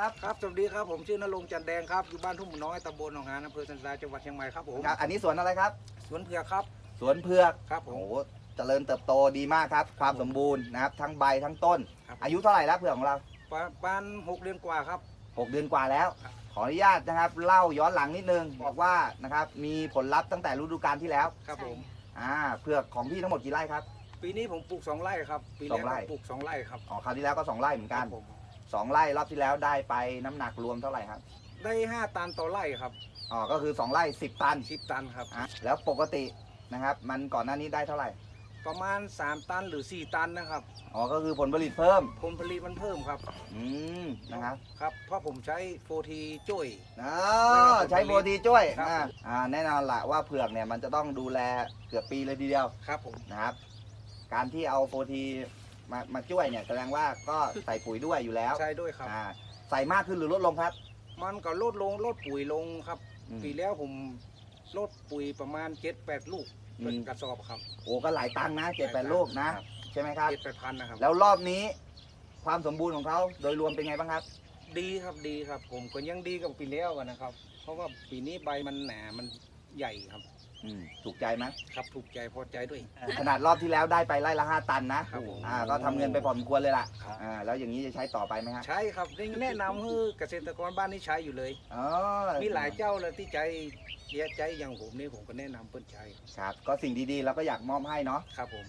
ครับครับสวัสดีครับผมชื่อนรงค์จันแดงครับอยู่บ้านทุ่งหมูน้อยตำบลหนองหานอำเภอสันทรายจังหวัดเชียงใหม่ครับผมครับอันนี้สวนอะไรครับ สวนเผือกครับ สวนเผือกครับผโอ้ม โหเจริญเติบโตดีมากครับ ความสมบูรณ์นะครับทั้งใบทั้งต้น ครับ อายุเท่าไหร่แล้วเผือกของเรา ประมาณหกเดือนกว่าครับ 6 เดือนกว่าแล้ว ครับ ขออนุญาตนะครับเล่าย้อนหลังนิดนึงบอกว่านะครับมีผลลัพธ์ตั้งแต่ฤดูกาลที่แล้วครับผม อ่าเผือกของพี่ทั้งหมดกี่ไร่ครับ ปีนี้ผมปลูกสองไร่ครับ ปีสองไร่แรกปลูกสองไร่ครับอ๋อคราวที่แล้วก็สองไร่เหมือนกัน ครับผม สองไร่รอบที่แล้วได้ไปน้ำหนักรวมเท่าไหร่ครับได้ห้าตันต่อไร่ครับอ๋อก็คือสองไร่สิบตันสิบตันครับ อะแล้วปกตินะครับ มันก่อนหน้านี้ได้เท่าไหร่ประมาณสามตันหรือสี่ตันนะครับ อ๋อก็คือผลผลิตเพิ่ม ผลผลิตมันเพิ่มครับ อืมนะครับครับ เพราะผมใช้โฟทีจุ้ย อ๋อใช้โปรตีช่วยครับ อ่าอ่าแน่นอนละว่าเผือกเนี่ยมันจะต้องดูแลเกือบปีเลยทีเดียวครับผม นะครับ การที่เอาโปรตี มามาช่วยเนี่ยแสดงว่าก็ใส่ปุ๋ยด้วยอยู่แล้วใช้ด้วยครับ อ่าใส่มากขึ้นหรือลดลงครับ มันก็ลดลงลดปุ๋ยลงครับ อืม ปีแล้วผมลดปุ๋ยประมาณเจ็ดแปดลูกอืมเป็นกระสอบครับโอ้ก็หลายตังค์นะเจ็ดแปดลูกนะใช่ไหมครับ เจ็ดแปดพันนะครับ แล้วรอบนี้ความสมบูรณ์ของเขาโดยรวมเป็นไงบ้างครับ ดีครับดีครับ ผมก็ยังดีกับปีแล้วอะนะครับ เพราะว่าปีนี้ใบมันหนามันใหญ่ครับ อืมถูกใจไหมครับถูกใจพอใจด้วย ขนาดรอบที่แล้วได้ไปไร่ละห้าตันนะครับผม อ่าก็ทำเงินไปพอสมควรเลยล่ะครับ อ่าแล้วอย่างนี้จะใช้ต่อไปไหมครับใช้ครับนี่แนะนำให้เกษตรกรบ้านนี้ใช้อยู่เลย อ๋อมีหลายเจ้าเลยที่ใจเสียใจอย่างผมนี่ผมก็แนะนำเพื่อนใช้ครับก็สิ่งดีๆเราก็อยากมอบให้เนาะ ครับผม